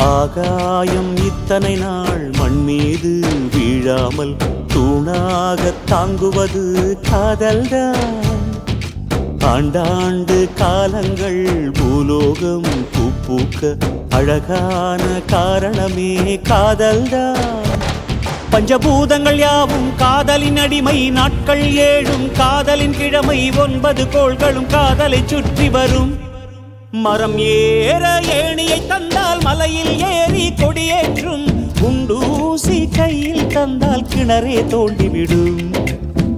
ஆகாயம் இத்தனை நாள் மண் மீது வீழாமல் தூணாக தாங்குவது காதல்தான். ஆண்டாண்டு காலங்கள் பூலோகம் பூப்பூக்க அழகான காரணமே காதல்தான். பஞ்சபூதங்கள் யாவும் காதலின் அடிமை நாட்கள் ஏழும் காதலின் கிழமை ஒன்பது கோள்களும் காதலை சுற்றி வரும். மரம் ஏற ஏணியை தந்தால் மலையில் ஏறி கொடியேற்றும் குண்டூசி கையில் தந்தால் கிணறே தோண்டிவிடும்.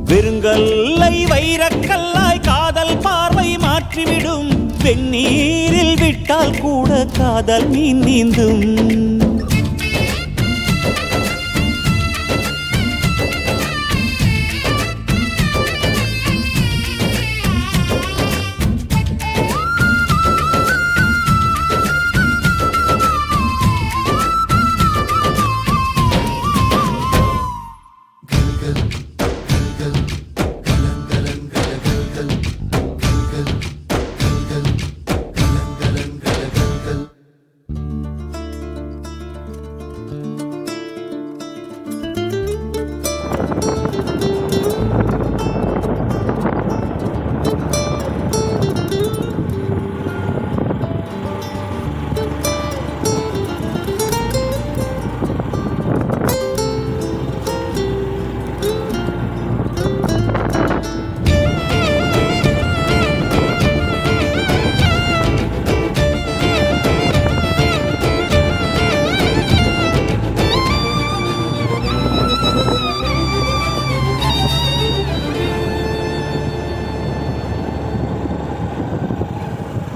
வெறுங்கல்லை வைரக்கல்லாய் காதல் பார்வை மாற்றிவிடும். வெந்நீரில் விட்டால் கூட காதல் மீன் நீந்தும்.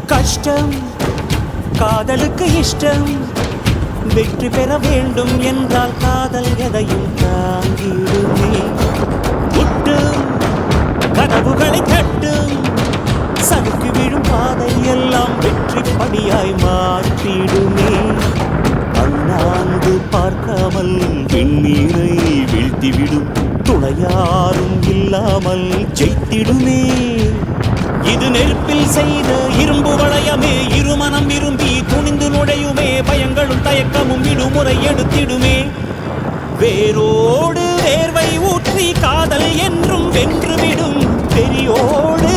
கஷ்டம் காதலுக்கு இஷ்டம். வெற்றி பெற வேண்டும் என்றால் காதல் எதையும் தாங்கிடுமே. முட்டும் கனவுகளை கட்டும் சறுக்கு விழும் பாதை எல்லாம் வெற்றி படியாய் மாற்றிடுமே. அண்ணாந்து பார்க்காமல் வெந்நீரை வீழ்த்திவிடும். துணையாரும் இல்லாமல் ஜெயித்திடுமே. இது நெருப்பில் செய்த இரும்பு வளையமே இருமனம் விரும்பி துணிந்து நுழையுமே பயங்களும் தயக்கமும் விடுமுறை எடுத்திடுமே. வேரோடு வேர்வை ஊற்றி காதல் என்றும் வென்றுவிடும் பெரியோடு